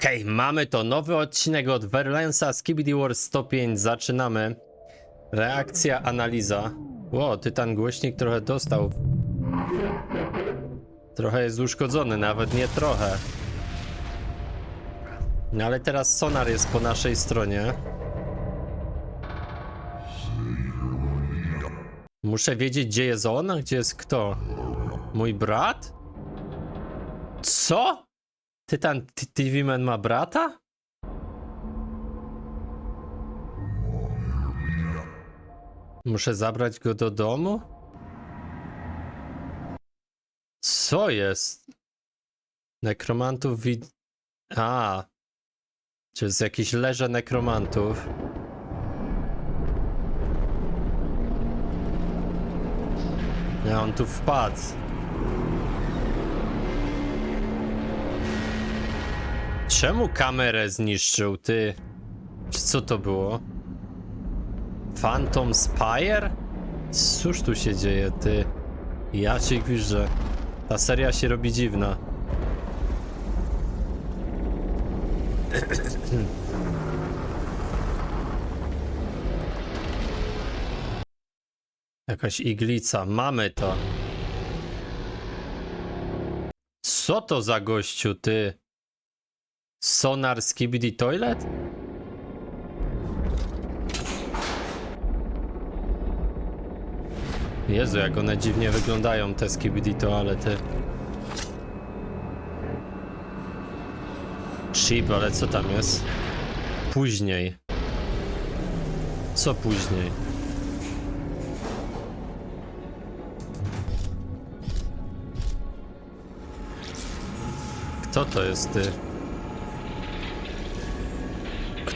Okej, mamy to. Nowy odcinek od Verlensa Skibidi Wars 105. Zaczynamy. Reakcja, analiza. Ło, Tytan głośnik trochę dostał. Trochę jest uszkodzony, nawet nie trochę. No ale teraz sonar jest po naszej stronie. Muszę wiedzieć, gdzie jest on, a gdzie jest kto. Mój brat? Co? Tytan TV Man ma brata? Muszę zabrać go do domu? Co jest? Nekromantów wid... A. Czy jest jakieś leże nekromantów? Ja on tu wpadł. Czemu kamerę zniszczył, ty? Co to było? Phantom Spire? Cóż tu się dzieje, ty? Ja cię że Ta seria się robi dziwna. Jakaś iglica, mamy to. Co to za gościu, ty? Sonar Skibidi Toilet? Jezu, jak one dziwnie wyglądają, te Skibidi Toalety. Chip, ale co tam jest? Później. Co później? Kto to jest ty?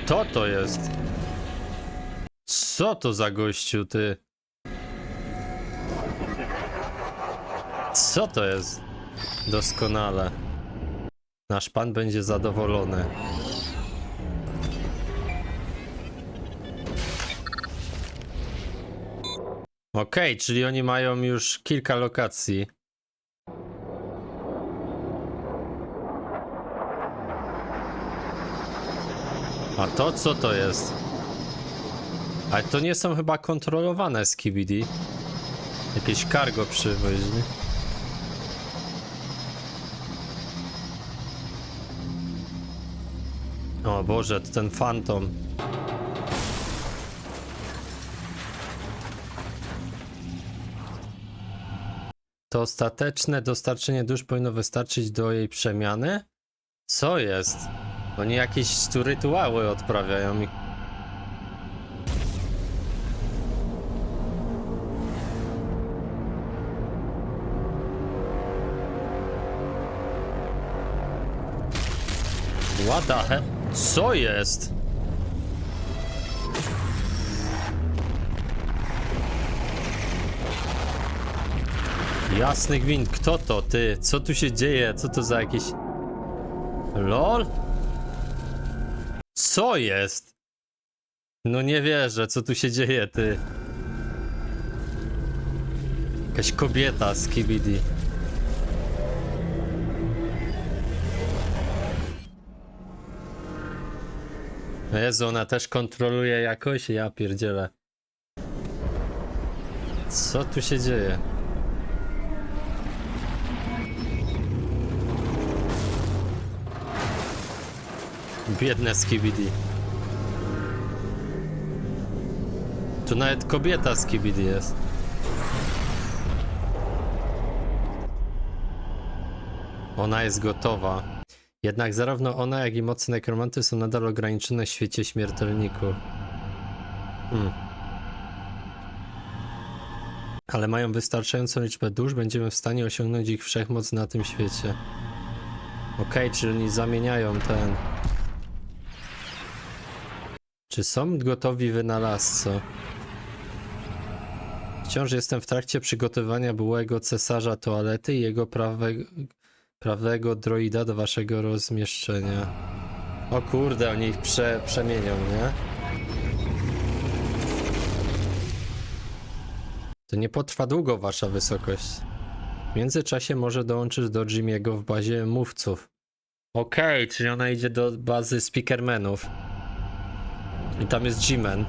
Kto to jest? Co to za gościu, ty? Co to jest? Doskonale. Nasz pan będzie zadowolony. Okej, czyli oni mają już kilka lokacji. A to co to jest? Ale to nie są chyba kontrolowane skibidi. Jakieś cargo przywieźli. O Boże, to ten fantom. To ostateczne dostarczenie dusz powinno wystarczyć do jej przemiany? Co jest? Oni jakieś tu rytuały odprawiają i... What the hell? Co jest? Jasny gwint, kto to, ty? Co tu się dzieje? Co to za jakieś... LOL? Co jest? No nie wierzę, co tu się dzieje, ty. Jakaś kobieta z KBD. Jezu, ona też kontroluje jakoś? Ja pierdzielę. Co tu się dzieje? Biedne Skibidi. Tu nawet kobieta Skibidi jest. Ona jest gotowa. Jednak zarówno ona, jak i moce nekromanty są nadal ograniczone w świecie śmiertelników. Hmm. Ale mają wystarczającą liczbę dusz, będziemy w stanie osiągnąć ich wszechmoc na tym świecie. Okej, czyli oni zamieniają ten... Czy są gotowi wynalazco? Wciąż jestem w trakcie przygotowania byłego cesarza toalety i jego prawego, prawego droida do waszego rozmieszczenia. O kurde, oni ich prze, przemienią, nie? To nie potrwa długo, wasza wysokość. W międzyczasie może dołączyć do Jimiego w bazie mówców. Okej, czyli ona idzie do bazy speakermenów. I tam jest G-Man.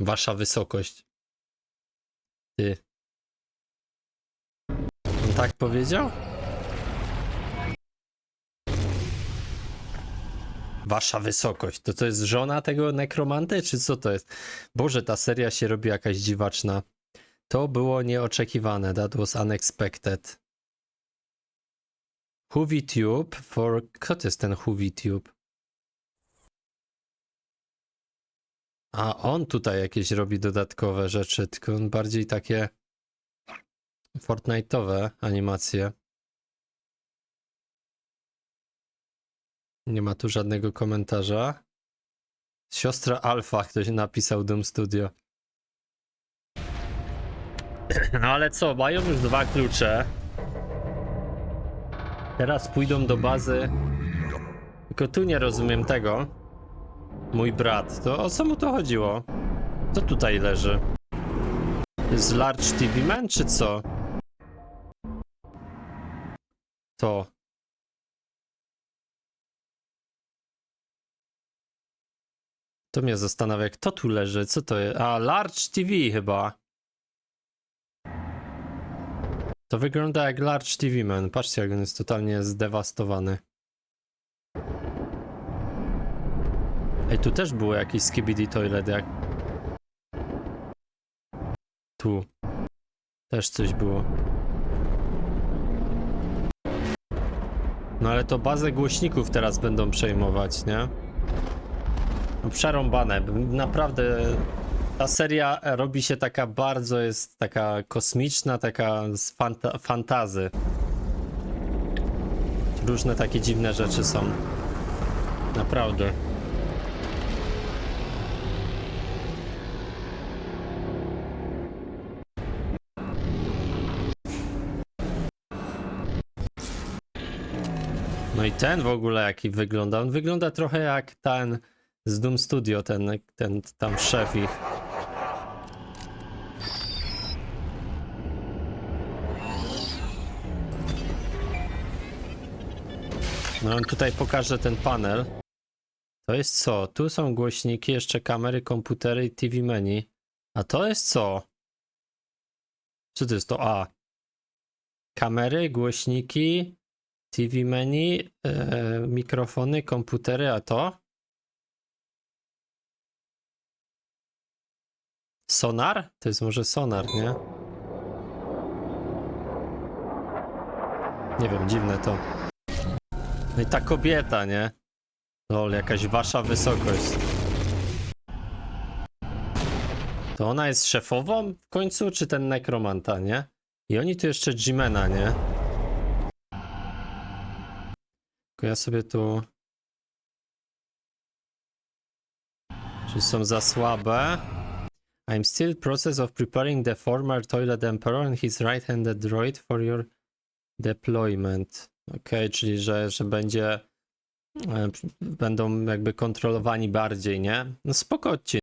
Wasza wysokość. Ty. On tak powiedział? Wasza wysokość. To to jest żona tego nekromanty, czy co to jest? Boże, ta seria się robi jakaś dziwaczna. To było nieoczekiwane. That was unexpected. Hoovy Tube for... Kto to jest ten Hoovy Tube? A on tutaj jakieś robi dodatkowe rzeczy, tylko on bardziej takie Fortnite'owe animacje. Nie ma tu żadnego komentarza. Siostra Alfa, ktoś napisał Doom Studio. No ale co, mają już dwa klucze. Teraz pójdą do bazy. Tylko tu nie rozumiem tego. Mój brat. To o co mu to chodziło? Co tutaj leży? Jest Large TV Man, czy co? To. To mnie zastanawia, kto tu leży, co to jest? A, Large TV chyba. To wygląda jak Large TV Man. Patrzcie, jak on jest totalnie zdewastowany. Ej, tu też było jakiś skibidi toilet, jak... Tu. Też coś było. No ale to bazę głośników teraz będą przejmować, nie? No przerąbane. Naprawdę ta seria robi się taka bardzo, jest taka kosmiczna, taka z fanta fantazy. Różne takie dziwne rzeczy są. Naprawdę. No i ten w ogóle jaki wygląda? On wygląda trochę jak ten z Doom Studio, ten, ten tam szef ich. No tutaj pokaże ten panel. To jest co? Tu są głośniki, jeszcze kamery, komputery i TV menu. A to jest co? Co to jest to A? Kamery, głośniki, TV menu, e, mikrofony, komputery, a to? Sonar? To jest może sonar, nie? Nie wiem, dziwne to. No i ta kobieta, nie? Lol, jakaś wasza wysokość. To ona jest szefową w końcu, czy ten nekromanta, nie? I oni tu jeszcze Jimena, nie? Tylko ja sobie tu... Czy są za słabe? I'm still process of preparing the former toilet emperor and his right-handed droid for your deployment. Okej, czyli że, że będzie... e, Będą jakby kontrolowani bardziej, nie? No.